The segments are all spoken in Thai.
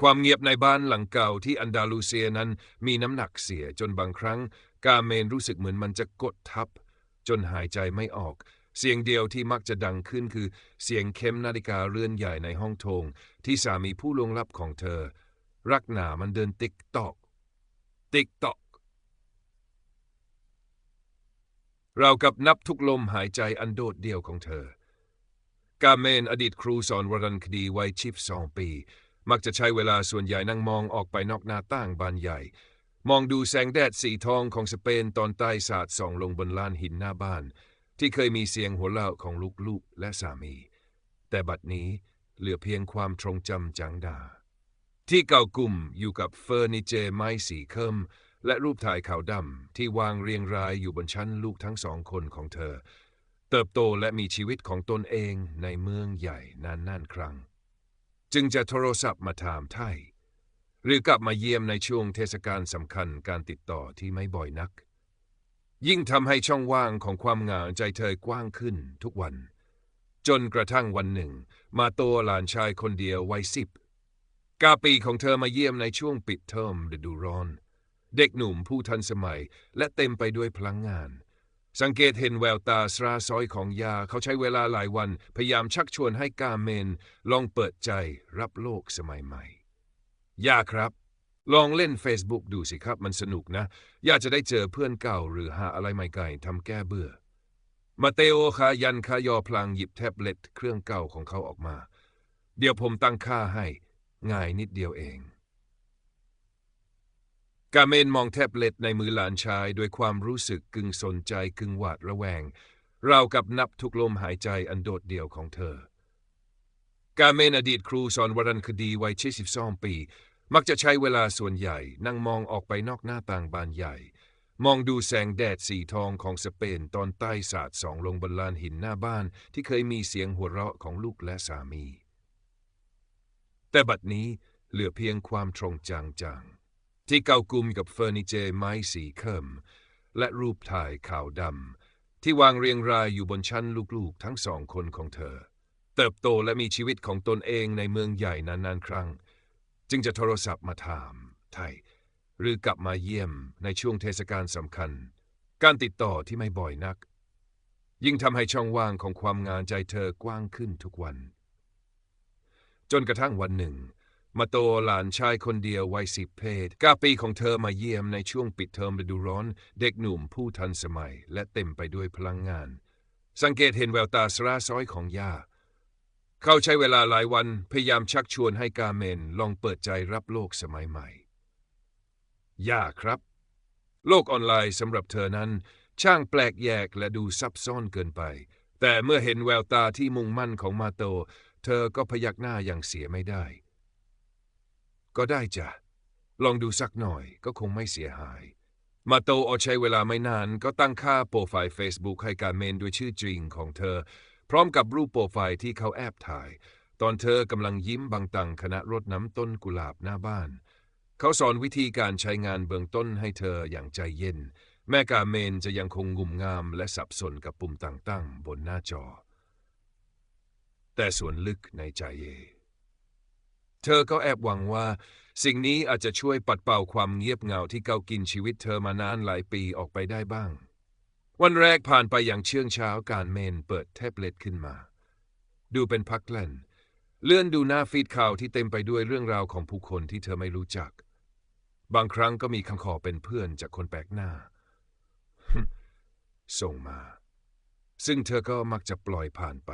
ความเงียบในบ้านหลังเก่าที่อันดาลูเซียนั้นมีน้ำหนักเสียจนบางครั้ง กาเมนรู้สึกเหมือนมันจะกดทับ จนหายใจไม่ออก เสียงเดียวที่มักจะดังขึ้นคือเสียงเข็มนาฬิกาเรือนใหญ่ในห้องโถงที่สามีผู้ลวงลับของเธอ รักหนามันเดินติ๊กตอก ติ๊กตอก เรากับนับทุกลมหายใจอันโดดเดี่ยวของเธอ กาเมนอดีตครูสอนวรรณคดีวัยชิบสองปี มักจะใช้เวลาส่วนใหญ่นั่งมองออกไปนอกหน้าต่างบานใหญ่ มองดูแสงแดดสีทองของสเปนตอนใต้สาดส่องลงบนลานหินหน้าบ้าน ที่เคยมีเสียงหัวเราะของลูกๆและสามี แต่บัดนี้เหลือเพียงความทรงจำจังดา ที่เก่ากุ่มอยู่กับเฟอร์นิเจอร์ไม้สีเคิมและรูปถ่ายขาวดำที่วางเรียงรายอยู่บนชั้นลูกทั้งสองคนของเธอ เติบโตและมีชีวิตของตนเองในเมืองใหญ่นานนั่นครั้ง จึงจะโทรศัพท์มาถามไทย หรือกลับมาเยี่ยมในช่วงเทศกาลสำคัญการติดต่อที่ไม่บ่อยนัก ยิ่งทำให้ช่องว่างของความเหงาใจเธอกว้างขึ้นทุกวัน จนกระทั่งวันหนึ่ง มาโตหลานชายคนเดียววัยสิบกาปีของเธอมาเยี่ยมในช่วงปิดเทอมฤดูร้อน เด็กหนุ่มผู้ทันสมัยและเต็มไปด้วยพลังงาน สังเกตเห็นแววตาสราซอยของยา เขาใช้เวลาหลายวัน พยายามชักชวนให้กาเมน ลองเปิดใจรับโลกสมัยใหม่ ยาครับ ลองเล่น Facebook ดูสิครับมันสนุกนะ ยาจะได้เจอเพื่อนเก่า หรือหาอะไรใหม่ไก่ทำแก้เบื่อ มาเตโอคายันคายอพลางหยิบแท็บเล็ตเครื่องเก่าของเขาออกมา เดี๋ยวผมตั้งค่าให้ ง่ายนิดเดียวเอง กาเมนมองแท็บเล็ตในมือหลานชายด้วยความรู้สึกกึ่งสนใจกึ่งหวาดระแวงเราวกับนับทุกลมหายใจอันโดดเดี่ยวของเธอ กาเมนอดีตครูสอนวรรณคดีวัย72ปี มักจะใช้เวลาส่วนใหญ่นั่งมองออกไปนอกหน้าต่างบานใหญ่ มองดูแสงแดดสีทองของสเปนตอนใต้สาดส่องลงบนลานหินหน้าบ้านที่เคยมีเสียงหัวเราะของลูกและสามี แต่บัดนี้เหลือเพียงความทรงจางๆ ที่เก่ากลุ่มกับเฟอร์นิเจอร์ไม้สีเข้มและรูปถ่ายขาวดำที่วางเรียงรายอยู่บนชั้นลูกๆทั้งสองคนของเธอ เติบโตและมีชีวิตของตนเองในเมืองใหญ่นานๆครั้ง จึงจะโทรศัพท์มาถามไทย หรือกลับมาเยี่ยมในช่วงเทศกาลสำคัญ การติดต่อที่ไม่บ่อยนัก ยิ่งทำให้ช่องว่างของความงานใจเธอกว้างขึ้นทุกวัน จนกระทั่งวันหนึ่ง มาโตหลานชายคนเดียววัยสิบเพศก้าปีของเธอมาเยี่ยมในช่วงปิดเทอมฤดูร้อน เด็กหนุ่มผู้ทันสมัยและเต็มไปด้วยพลังงาน สังเกตเห็นแววตาสราซ้อยของย่า เขาใช้เวลาหลายวันพยายามชักชวนให้กาเมนลองเปิดใจรับโลกสมัยใหม่ ย่าครับ โลกออนไลน์สำหรับเธอนั้น ช่างแปลกแยกและดูซับซ้อนเกินไป แต่เมื่อเห็นแววตาที่มุ่งมั่นของมาโต เธอก็พยักหน้าอย่างเสียไม่ได้ ก็ได้จ้ะ ลองดูสักหน่อยก็คงไม่เสียหาย มาโตเอาใช้เวลาไม่นานก็ตั้งค่าโปรไฟล์ Facebook ให้การเมนด้วยชื่อจริงของเธอ พร้อมกับรูปโปรไฟล์ที่เขาแอบถ่าย ตอนเธอกำลังยิ้มบางตังขณะรดน้ำต้นกุหลาบหน้าบ้าน เขาสอนวิธีการใช้งานเบื้องต้นให้เธออย่างใจเย็น แม่กาเมนจะยังคงงุ่มงามและสับสนกับปุ่มต่างๆ บนหน้าจอ แต่ส่วนลึกในใจเย เธอก็แอบหวังว่า สิ่งนี้อาจจะช่วยปัดเป่าความเงียบเหงาที่เกากินชีวิตเธอมานานหลายปีออกไปได้บ้าง วันแรกผ่านไปอย่างเชื่องเช้าการเมนเปิดแท็บเล็ตขึ้นมา ดูเป็นพักเล่น เลื่อนดูหน้าฟีดข่าวที่เต็มไปด้วยเรื่องราวของผู้คนที่เธอไม่รู้จัก บางครั้งก็มีคำขอเป็นเพื่อนจากคนแปลกหน้า ส่งมา ซึ่งเธอก็มักจะปล่อยผ่านไป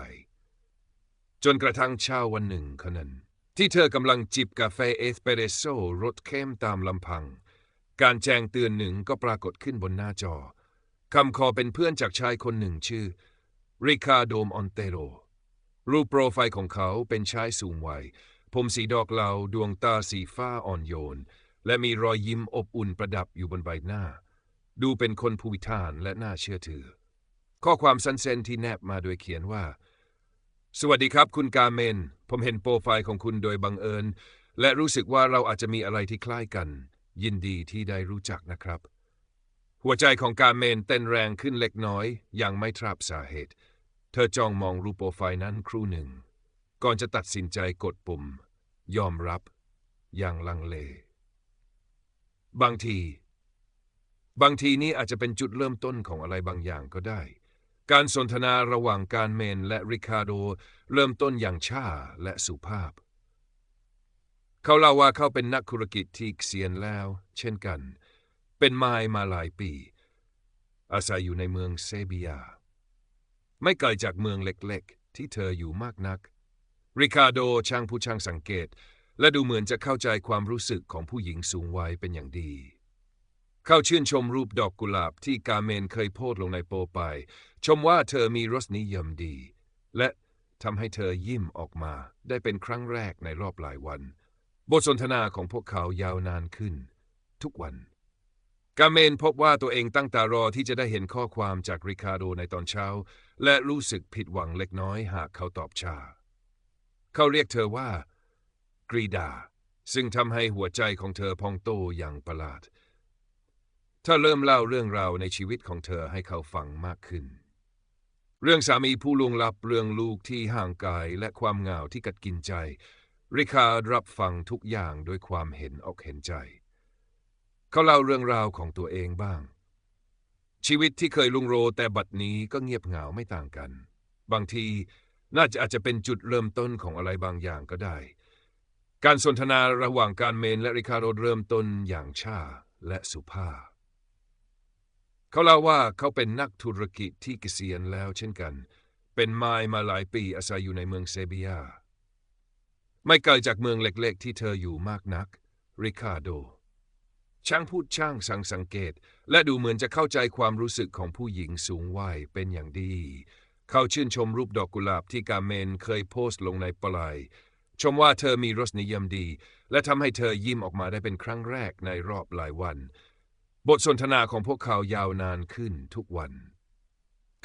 จนกระทั่งเช้าวันหนึ่งขนั้น ที่เธอกำลังจิบกาแฟเอสเปรสโซ่รสเข้มตามลำพัง การแจ้งเตือนหนึ่งก็ปรากฏขึ้นบนหน้าจอ คำขอเป็นเพื่อนจากชายคนหนึ่งชื่อ ริคาโดมออนเตโร รูปโปรไฟล์ของเขาเป็นชายสูงวัย ผมสีดอกเหลาดวงตาสีฟ้าอ่อนโยน และมีรอยยิ้มอบอุ่นประดับอยู่บนใบหน้า ดูเป็นคนผู้วิธานและน่าเชื่อถือ ข้อความสั้นๆที่แนบมาโดยเขียนว่า สวัสดีครับคุณกาเมน ผมเห็นโปรไฟล์ของคุณโดยบังเอิญ และรู้สึกว่าเราอาจจะมีอะไรที่คล้ายกัน ยินดีที่ได้รู้จักนะครับ หัวใจของกาเมนเต้นแรงขึ้นเล็กน้อยอย่างไม่ทราบสาเหตุ เธอจ้องมองรูปโปรไฟล์นั้นครู่หนึ่ง ก่อนจะตัดสินใจกดปุ่ม ยอมรับ อย่างลังเล บางที บางทีนี้อาจจะเป็นจุดเริ่มต้นของอะไรบางอย่างก็ได้ การสนทนาระหว่างการเมนและริคาโดเริ่มต้นอย่างช้าและสุภาพ เขาเล่าว่าเขาเป็นนักธุรกิจที่เซียนแล้ว เช่นกัน เป็นไมายมาหลายปี อาศัยอยู่ในเมืองเซบียา ไม่ไกลจากเมืองเล็กๆ ที่เธออยู่มากนัก ริคาโดช่างผู้ช่างสังเกต และดูเหมือนจะเข้าใจความรู้สึกของผู้หญิงสูงวัยเป็นอย่างดี เข้าชื่นชมรูปดอกกุหลาบที่กาเมนเคยโพสลงในโปรไฟล์ชมว่าเธอมีรสนิยมดี และทำให้เธอยิ้มออกมาได้เป็นครั้งแรกในรอบหลายวัน บทสนทนาของพวกเขายาวนานขึ้น ทุกวัน กาเมนพบว่าตัวเองตั้งตารอที่จะได้เห็นข้อความจากริคาโดในตอนเช้า และรู้สึกผิดหวังเล็กน้อยหากเขาตอบช้าเขาเรียกเธอว่ากรีดา ซึ่งทำให้หัวใจของเธอพองโตอย่างประหลาด เธอเริ่มเล่าเรื่องราวในชีวิตของเธอให้เขาฟังมากขึ้น เรื่องสามีผู้ลวงลับเรื่องลูกที่ห่างไกลและความเหงาที่กัดกินใจ ริคาร์รับฟังทุกอย่างด้วยความเห็นอกเห็นใจ เขาเล่าเรื่องราวของตัวเองบ้าง ชีวิตที่เคยลุงโรแต่บัดนี้ก็เงียบเหงาไม่ต่างกัน บางทีน่าจะอาจจะเป็นจุดเริ่มต้นของอะไรบางอย่างก็ได้ การสนทนาระหว่างการเมนและริคาโดเริ่มต้นอย่างช้าและสุภาพ เขาเล่าว่าเขาเป็นนักธุรกิจที่เกษียณแล้วเช่นกัน เป็นไมายมาหลายปีอาศัยอยู่ในเมืองเซเบียไม่ไกลจากเมืองเล็กๆ ที่เธออยู่มากนัก ริคาโด ช่างพูดช่างสังสังเกต และดูเหมือนจะเข้าใจความรู้สึกของผู้หญิงสูงวัยเป็นอย่างดี เขาชื่นชมรูปดอกกุหลาบที่กาเมนเคยโพสต์ลงในปลาย ชมว่าเธอมีรสนิยมดี และทำให้เธอยิ้มออกมาได้เป็นครั้งแรกในรอบหลายวัน บทสนทนาของพวกเขายาวนานขึ้นทุกวัน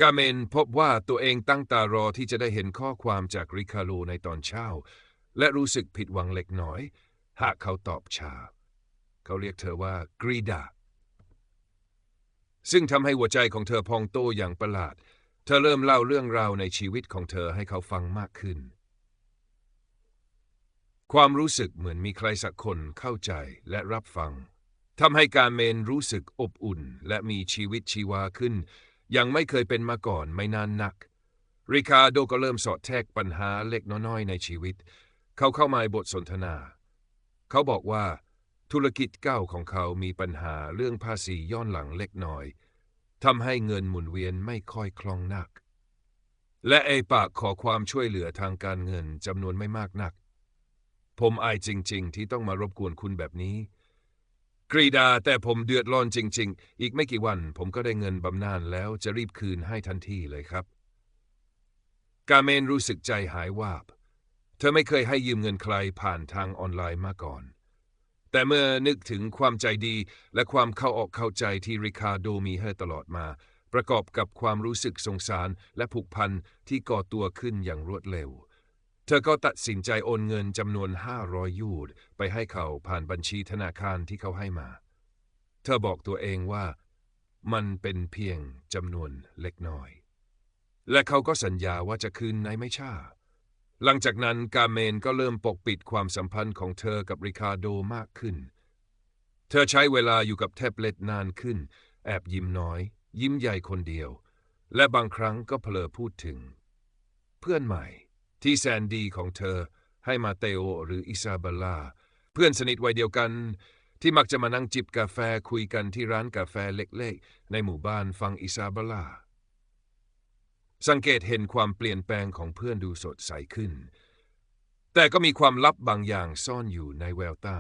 กาเมนพบว่าตัวเองตั้งตารอที่จะได้เห็นข้อความจากริคาโลในตอนเช้า และรู้สึกผิดหวังเล็กน้อย หากเขาตอบช้า เขาเรียกเธอว่ากรีดา ซึ่งทำให้หัวใจของเธอพองโตอย่างประหลาด เธอเริ่มเล่าเรื่องราวในชีวิตของเธอให้เขาฟังมากขึ้น ความรู้สึกเหมือนมีใครสักคนเข้าใจและรับฟัง ทำให้การเมนรู้สึกอบอุ่น และมีชีวิตชีวาขึ้น ยังไม่เคยเป็นมาก่อนไม่นานนัก ริคาโดก็เริ่มสอดแทรกปัญหาเล็กน้อยในชีวิต เขาเข้ามาบทสนทนา เขาบอกว่าธุรกิจเก้าของเขามีปัญหาเรื่องภาษีย้อนหลังเล็กน้อยทำให้เงินหมุนเวียนไม่ค่อยคล่องนัก และไอปากขอความช่วยเหลือทางการเงินจำนวนไม่มากนัก ผมอายจริง ๆ ที่ต้องมารบกวนคุณแบบนี้ กรีดาแต่ผมเดือดร้อนจริง ๆ อีกไม่กี่วัน ผมก็ได้เงินบำนาญแล้วจะรีบคืนให้ทันทีเลยครับ กาเมนรู้สึกใจหายวาบ เธอไม่เคยให้ยืมเงินใครผ่านทางออนไลน์มาก่อน แต่เมื่อนึกถึงความใจดีและความเข้าออกเข้าใจที่ริคาโดมีให้ตลอดมา ประกอบกับความรู้สึกสงสารและผูกพันที่ก่อตัวขึ้นอย่างรวดเร็ว เธอก็ตัดสินใจโอนเงินจำนวน 500 ยูดไปให้เขาผ่านบัญชีธนาคารที่เขาให้มา เธอบอกตัวเองว่า มันเป็นเพียงจำนวนเล็กน้อย และเขาก็สัญญาว่าจะคืนในไม่ช้าหลังจากนั้นกาเมนก็เริ่มปกปิดความสัมพันธ์ของเธอกับริคาโดมากขึ้น เธอใช้เวลาอยู่กับแท็บเล็ตนานขึ้น แอบยิ้มน้อย ยิ้มใหญ่คนเดียว และบางครั้งก็เพลอพูดถึง เพื่อนใหม่ ที่แสนดีของเธอให้มาเตโอหรืออิซาเบลา เพื่อนสนิทวัยเดียวกัน ที่มักจะมานั่งจิบกาแฟคุยกันที่ร้านกาแฟเล็กๆ ในหมู่บ้านฟังอิซาเบลลา สังเกตเห็นความเปลี่ยนแปลงของเพื่อนดูสดใสขึ้น แต่ก็มีความลับบางอย่างซ่อนอยู่ในแววตา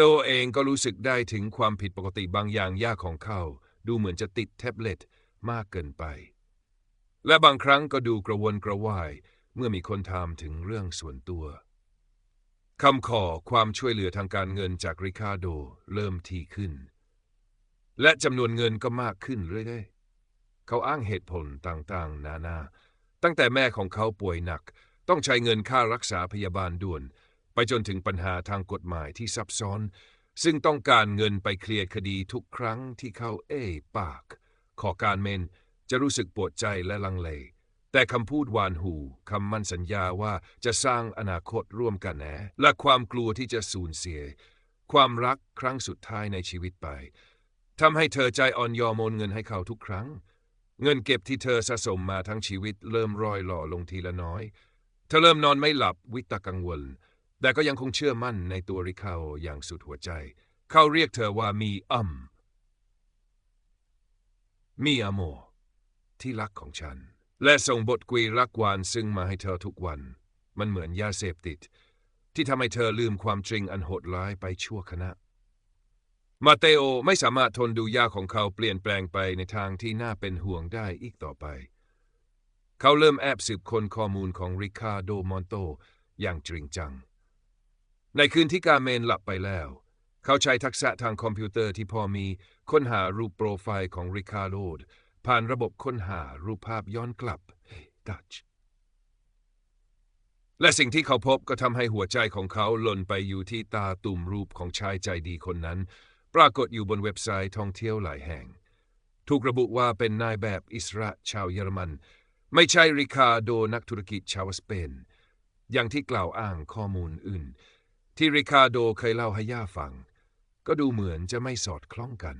ตัวเองก็รู้สึกได้ถึงความผิดปกติบางอย่างยากของเขาดูเหมือนจะติดแท็บเล็ตมากเกินไป และบางครั้งก็ดูกระวนกระวาย เมื่อมีคนถามถึงเรื่องส่วนตัวคำขอความช่วยเหลือทางการเงินจากริคาโดเริ่มทีขึ้น และจำนวนเงินก็มากขึ้นเรื่อยๆ เขาอ้างเหตุผลต่างๆ นานา ตั้งแต่แม่ของเขาป่วยหนัก ต้องใช้เงินค่ารักษาพยาบาลด่วน ไปจนถึงปัญหาทางกฎหมายที่ซับซ้อน ซึ่งต้องการเงินไปเคลียร์คดีทุกครั้งที่เขาเอ้ปาก ขอการเมนจะรู้สึกปวดใจและลังเล แต่คำพูดหวานหูคำมั่นสัญญาว่าจะสร้างอนาคตร่วมกันแหนและความกลัวที่จะสูญเสีย ความรักครั้งสุดท้ายในชีวิตไปทำให้เธอใจอ่อนยอมโอนเงินให้เขาทุกครั้ง เงินเก็บที่เธอสะสมมาทั้งชีวิต เริ่มร่อยหล่อลงทีละน้อย เธอเริ่มนอนไม่หลับวิตกกังวล แต่ก็ยังคงเชื่อมั่นในตัวริคาอย่างสุดหัวใจ เขาเรียกเธอว่ามีอัมมีอโมที่รักของฉัน และส่งบทกวีรักหวานซึ่งมาให้เธอทุกวัน มันเหมือนยาเสพติด ที่ทำให้เธอลืมความจริงอันโหดร้ายไปชั่วขณะ มาเตโอไม่สามารถทนดูยาของเขาเปลี่ยนแปลงไปในทางที่น่าเป็นห่วงได้อีกต่อไป เขาเริ่มแอบสืบคนข้อมูลของริคาโดมอนโตอย่างจริงจัง ในคืนที่กาเมนหลับไปแล้ว เขาใช้ทักษะทางคอมพิวเตอร์ที่พอมีค้นหารูปโปรไฟล์ของริคาโด ผ่านระบบค้นหารูปภาพย้อนกลับดัชและสิ่งที่เขาพบก็ทำให้หัวใจของเขาหล่นไปอยู่ที่ตาตุ่มรูปของชายใจดีคนนั้น ปรากฏอยู่บนเว็บไซต์ท่องเที่ยวหลายแห่ง ถูกระบุว่าเป็นนายแบบอิสระชาวเยอรมัน ไม่ใช่ริคาโดนักธุรกิจชาวสเปน อย่างที่กล่าวอ้างข้อมูลอื่น ที่ริคาโดเคยเล่าให้ย่าฟัง ก็ดูเหมือนจะไม่สอดคล้องกัน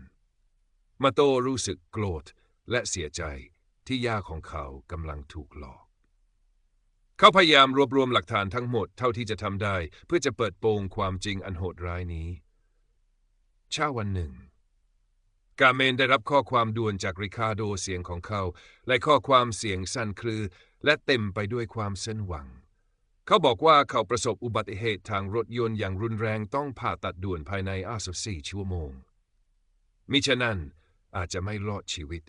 มาโตรู้สึกโกรธ และเสียใจที่ย่าของเขากำลังถูกหลอก เขาพยายามรวบรวมหลักฐานทั้งหมดเท่าที่จะทำได้ เพื่อจะเปิดโปงความจริงอันโหดร้ายนี้ เช้าวันหนึ่ง กาเมนได้รับข้อความด่วนจากริคาโดเสียงของเขา และข้อความเสียงสั่นคลือ และเต็มไปด้วยความเส้นหวัง เขาบอกว่าเขาประสบอุบัติเหตุทางรถยนต์อย่างรุนแรงต้องผ่าตัดด่วนภายใน24ชั่วโมงมิฉะนั้นอาจจะไม่รอดชีวิต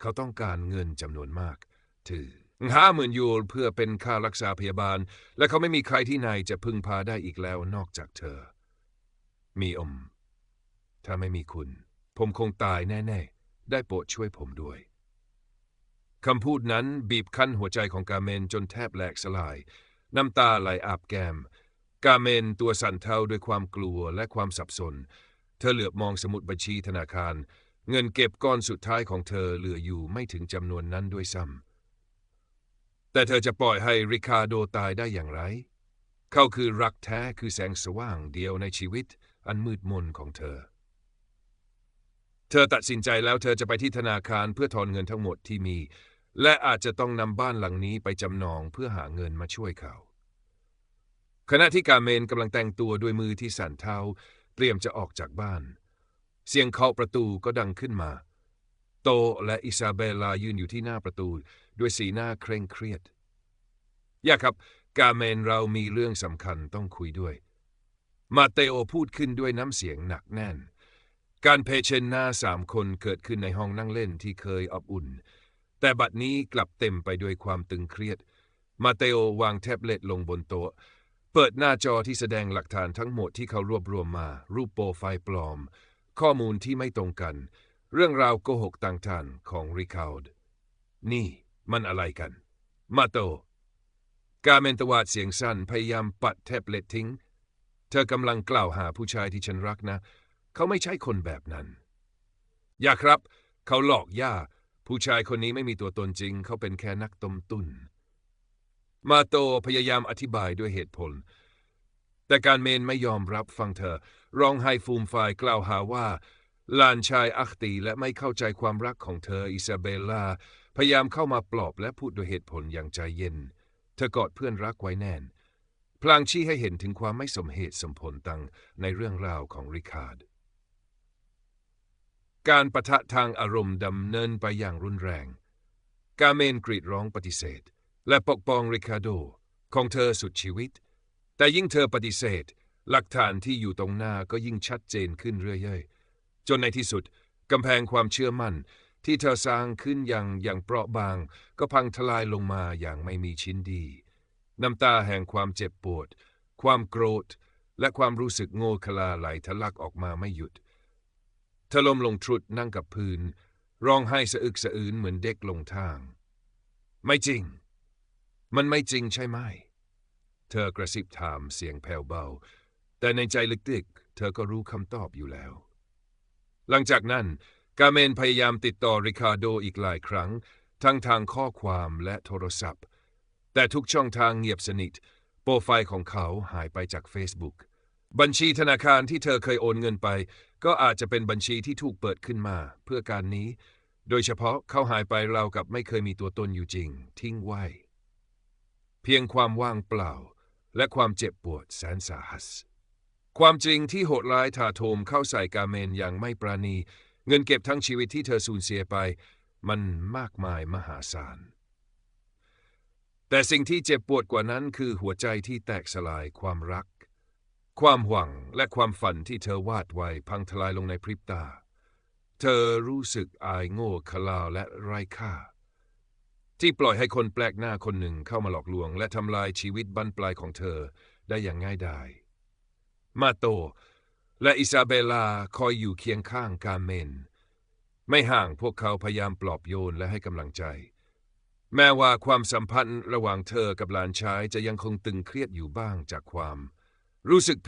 เขาต้องการเงินจำนวนมากถือห้าหมื่นยูโรเพื่อเป็นค่ารักษาพยาบาล และเขาไม่มีใครที่ไหนจะพึ่งพาได้อีกแล้วนอกจากเธอ มีอม ถ้าไม่มีคุณ ผมคงตายแน่ๆ ได้โปรดช่วยผมด้วยคำพูดนั้นบีบคั้นหัวใจของกาเมนจนแทบแหลกสลาย น้ำตาไหลอาบแก้ม กาเมนตัวสั่นเทาด้วยความกลัวและความสับสน เธอเหลือบมองสมุดบัญชีธนาคาร เงินเก็บก้อนสุดท้ายของเธอเหลืออยู่ไม่ถึงจำนวนนั้นด้วยซ้ำแต่เธอจะปล่อยให้ริคาโดตายได้อย่างไร เขาคือรักแท้คือแสงสว่างเดียวในชีวิตอันมืดมนของเธอ เธอตัดสินใจแล้วเธอจะไปที่ธนาคารเพื่อถอนเงินทั้งหมดที่มี และอาจจะต้องนำบ้านหลังนี้ไปจำนองเพื่อหาเงินมาช่วยเขาขณะที่กาเมนกำลังแต่งตัวด้วยมือที่สั่นเทาเตรียมจะออกจากบ้านเเสียงเคาะประตูก็ดังขึ้นมา โตและอิซาเบลายืนอยู่ที่หน้าประตู ด้วยสีหน้าเคร่งเครียดย่าครับ กาเมนเรามีเรื่องสำคัญต้องคุยด้วย มาเตโอพูดขึ้นด้วยน้ำเสียงหนักแน่น การเพเชนหน้าสามคนเกิดขึ้นในห้องนั่งเล่นที่เคยอบอุ่น แต่บัดนี้กลับเต็มไปด้วยความตึงเครียด มาเตโอวางแท็บเล็ตลงบนโต๊ะเปิดหน้าจอที่แสดงหลักฐานทั้งหมดที่เขารวบรวมมา รูปโปรไฟล์ปลอม ข้อมูลที่ไม่ตรงกัน เรื่องราวโกหกต่างๆของริคาร์ดนี่มันอะไรกัน มาโต กาเมนตวาดเสียงสั้นพยายามปัดแท็บเล็ตทิ้ง เธอกำลังกล่าวหาผู้ชายที่ฉันรักนะ เขาไม่ใช่คนแบบนั้นอย่าครับ เขาหลอกย่า ผู้ชายคนนี้ไม่มีตัวตนจริง เขาเป็นแค่นักต้มตุน มาโตพยายามอธิบายด้วยเหตุผล แต่การเมนไม่ยอมรับฟังเธอ ร้องไห้ฟูมฟายกล่าวหาว่าลานชายอัคตีและไม่เข้าใจความรักของเธออิซาเบลลา พยายามเข้ามาปลอบและพูดด้วยเหตุผลอย่างใจเย็น เธอกอดเพื่อนรักไว้แน่น พลางชี้ให้เห็นถึงความไม่สมเหตุสมผลตังในเรื่องราวของริคาร์ด การประทะทางอารมณ์ดำเนินไปอย่างรุนแรง กาเมนกรีดร้องปฏิเสธ และปกป้องริคาโด ของเธอสุดชีวิต แต่ยิ่งเธอปฏิเสธ หลักฐานที่อยู่ตรงหน้าก็ยิ่งชัดเจนขึ้นเรื่อยๆ จนในที่สุดกำแพงความเชื่อมั่น ที่เธอสร้างขึ้นอย่างอย่างเปราะบาง ก็พังทลายลงมาอย่างไม่มีชิ้นดี น้ำตาแห่งความเจ็บปวด ความโกรธ และความรู้สึกโง่คลาไหลทะลักออกมาไม่หยุด เธอล้มลงทรุดนั่งกับพื้น ร้องไห้สะอึกสะอื้นเหมือนเด็กลงทาง ไม่จริง มันไม่จริงใช่ไหม เธอกระซิบถามเสียงแผ่วเบา แต่ในใจลึกๆ เธอก็รู้คำตอบอยู่แล้ว หลังจากนั้น กาเมนพยายามติดต่อริคาโดอีกหลายครั้ง ทั้งทางข้อความและโทรศัพท์ แต่ทุกช่องทางเงียบสนิท โปรไฟล์ของเขาหายไปจาก Facebook บัญชีธนาคารที่เธอเคยโอนเงินไป ก็อาจจะเป็นบัญชีที่ถูกเปิดขึ้นมาเพื่อการนี้ โดยเฉพาะเขาหายไปราวกับไม่เคยมีตัวตนอยู่จริง ทิ้งไว้ เพียงความว่างเปล่า และความเจ็บปวดแสนสาหัส ความจริงที่โหดร้ายถาโถมเข้าใส่กาเมนอย่างไม่ปราณี เงินเก็บทั้งชีวิตที่เธอสูญเสียไป มันมากมายมหาศาล แต่สิ่งที่เจ็บปวดกว่านั้นคือหัวใจที่แตกสลายความรัก ความหวังและความฝันที่เธอวาดไว้พังทลายลงในพริบตา เธอรู้สึกอายโง่ขลาวและไร้ค่า ที่ปล่อยให้คนแปลกหน้าคนหนึ่งเข้ามาหลอกลวง และทำลายชีวิตบั้นปลายของเธอได้อย่างง่ายดาย มาโต และอิซาเบลาคอยอยู่เคียงข้างกาเมน ไม่ห่างพวกเขาพยายามปลอบโยนและให้กำลังใจ แม้ว่าความสัมพันธ์ระหว่างเธอกับหลานชายจะยังคงตึงเครียดอยู่บ้างจากความ รู้สึก